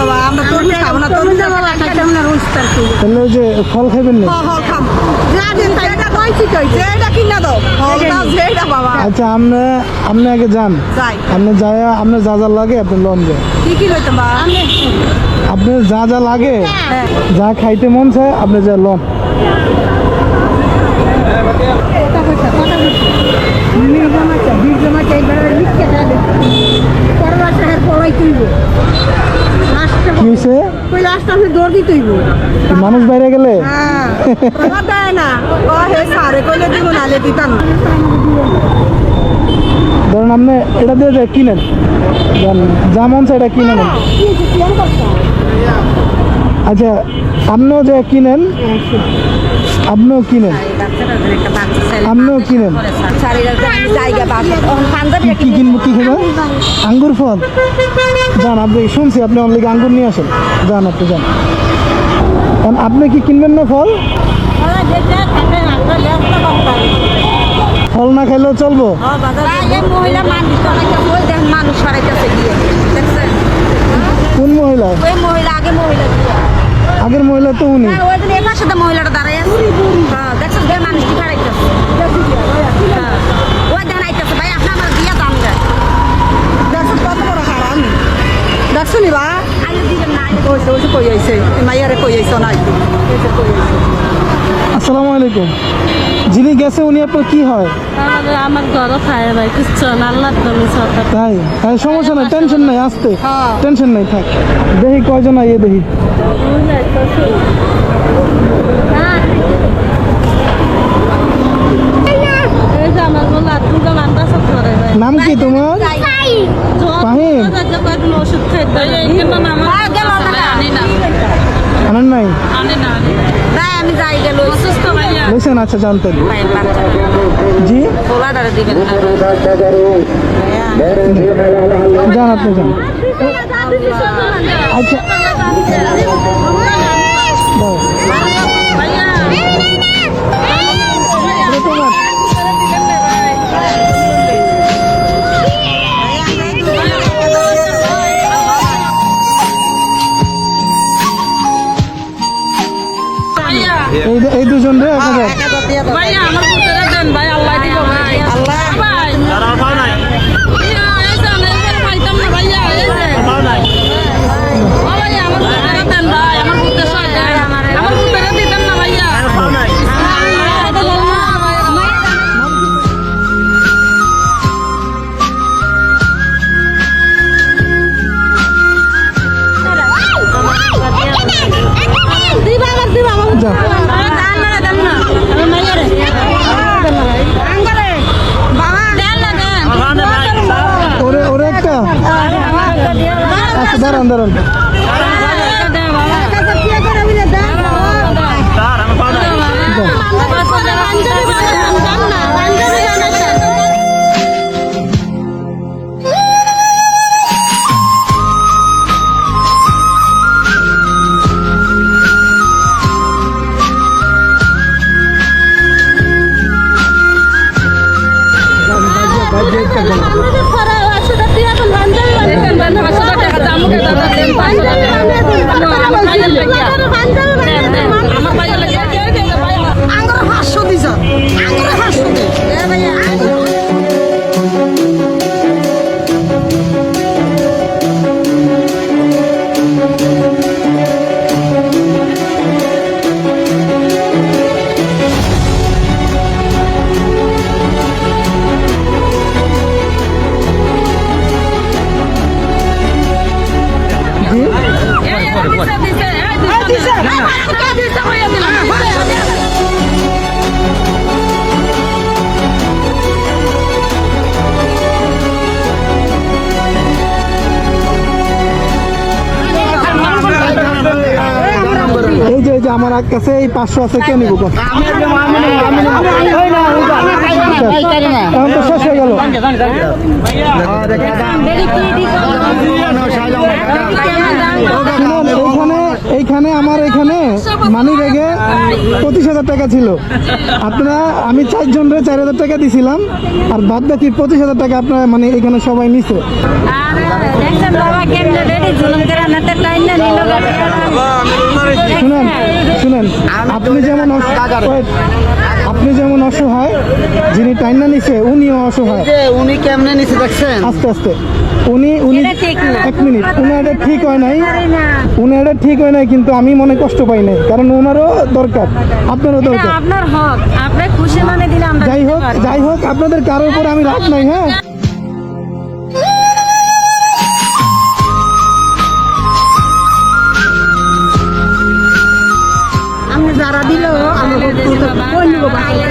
বাবা আমরা তরমুজ খাব না তরমুজ বাবা খাইতে আমরা রোজগার করি তাহলে যে ফল খাবেন না? হ্যাঁ হ্যাঁ খাব যা দিন এটা কইছি কইছে। এটা কিনা দাও। ফল দাও যেটা বাবা। আচ্ছা আপনি আপনি আগে যান। আপনি যায় আপনার যা যা লাগে আপনি লন আপনার যা যা লাগে হ্যাঁ। যা খাইতে মন চায় আপনি যা লন। লাস্টে আমি দৌড় দি তুইব মানুষ বাইরে গেলে? হ্যাঁ দেয় না। ও হে সারে কইলে দিব নালে দিতাম। ধরুন আপনি এটা দিয়ে যে কিনেন যা মন এটা কিনে নেন কি হইছে কি আর করছ? আচ্ছা আপনিও যে কিনেন আপনিও কিনেন। আপনিও কিনেন। কি কিনবো কি খাবেন আঙ্গুর ফল। যান আপনি শুনছি আপনি অনলি আঙ্গুর নিয়ে আসেন। যান আপনি যান। কারণ আপনি কি কিনবেন না ফল? ফল না খেলেও চলবো? কোন মহিলা? আগের মহিলা তো উনি। হ্যাঁ মহিলাটা দাঁড়ায় হ্যাঁ দেখছেন যে মানুষ কি ফাড়াইতেছে হ্যাঁ ওই দেন আইতেছে ভাই আপনি আমার দিয়া দাম দেন দেখছেন কত বড় হারাম দেখছেন বা আইলে দিবেন আইলে ওই কই আইছে? মাইয়ারে কই আইছে? না আইছে কই আইছে আসসালামু আলাইকুম। যিনি গেছে উনি আপনার কি হয়? আমাদের আমার ঘরও খায় ভাই কিচ্ছু না? আল্লাহ তুমি সরকার তাই? তাই সমস্যা নাই টেনশন নাই আসতে। হ্যাঁ। টেনশন নাই থাক। দেখি কয়জন আইয়ে দেখি। নাম কি তোমার ফাহিম? কয়েকদিন ওষুধ খাইতে আনেন নাই তাই আমি যাই গেল অসুস্থ ভাইয়া লইছেন আচ্ছা জানতেন ভাইয়ের বাচ্চা জি? খোলা দাঁড়া দিবেন না যান আপনি যান। আচ্ছা। দাও। এটা তোমার এই এই দুজন রে? যা ওরে ওরে একটা আচ্ছা জি এই যে এই যে আমার কাছে এই পাঁচশো আছে কে নিব? এখন তো শেষ হয়ে গেল। আমার এখানে মানি ব্যাগে পঁচিশ হাজার টাকা ছিল। আপনারা আমি চারজনের চার হাজার টাকা দিছিলাম আর বাদ বাকি পঁচিশ হাজার টাকা আপনারা মানে এখানে সবাই নিছে। শুনেন শুনেন। আপনি যেমন আপনি যেমন অসহায় যিনি টাইনা নিছে উনিও অসহায়। যে উনি কেমনে নিছে দেখছেন? আস্তে আস্তে। উনি উনি ঠিক না। এক মিনিট। উনি এটা ঠিক হয় নাই। উনি এটা ঠিক হয় নাই কিন্তু আমি মনে কষ্ট পাই নাই কারণ ওনারও দরকার। আপনারও দরকার। আপনার হক। আপনি খুশি মানে দিলে আমরা যাই হোক যাই হোক আপনাদের কারোর উপর আমি রাগ নাই হ্যাঁ? কই